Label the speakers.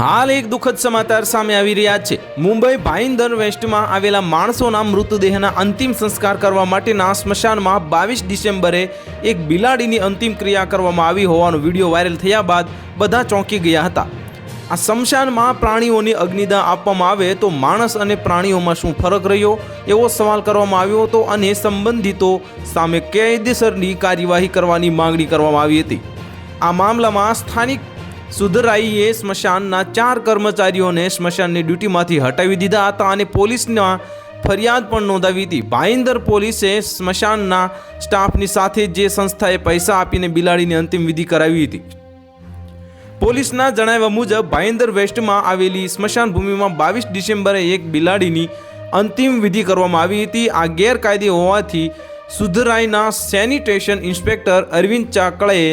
Speaker 1: હાલ એક દુઃખદ સમાચાર સામે આવી રહ્યા છે. મુંબઈ ભાઈંદર વેસ્ટમાં આવેલા માણસોના મૃતદેહના અંતિમ સંસ્કાર કરવા માટેના સ્મશાનમાં બાવીસ ડિસેમ્બરે એક બિલાડીની અંતિમ ક્રિયા કરવામાં આવી હોવાનો વીડિયો વાયરલ થયા બાદ બધા ચોંકી ગયા હતા. આ સ્મશાનમાં પ્રાણીઓની અગ્નિદાન આપવામાં આવે તો માણસ અને પ્રાણીઓમાં શું ફરક રહ્યો? એવો સવાલ કરવામાં આવ્યો હતો અને સંબંધિતો સામે કાયદેસરની કાર્યવાહી કરવાની માંગણી કરવામાં આવી હતી. આ મામલામાં સ્થાનિક સુધરાઈએ સ્મશાનના ચાર કર્મચારીઓને સ્મશાનની ડ્યુટીમાંથી હટાવી દીધા હતા અને પોલીસના ફરિયાદ પણ નોંધાવી હતી. ભાઈંદર પોલીસે સ્મશાનના સ્ટાફની સાથે જે સંસ્થાએ પૈસા આપીને બિલાડીની અંતિમ વિધિ કરાવી હતી. પોલીસના જણાવ્યા મુજબ ભાઈંદર વેસ્ટમાં આવેલી સ્મશાન ભૂમિમાં બાવીસ ડિસેમ્બરે એક બિલાડીની અંતિમ વિધિ કરવામાં આવી હતી. આ ગેરકાયદે હોવાથી સુધરાઈના સેનિટેશન ઇન્સ્પેક્ટર અરવિંદ ચાકળેએ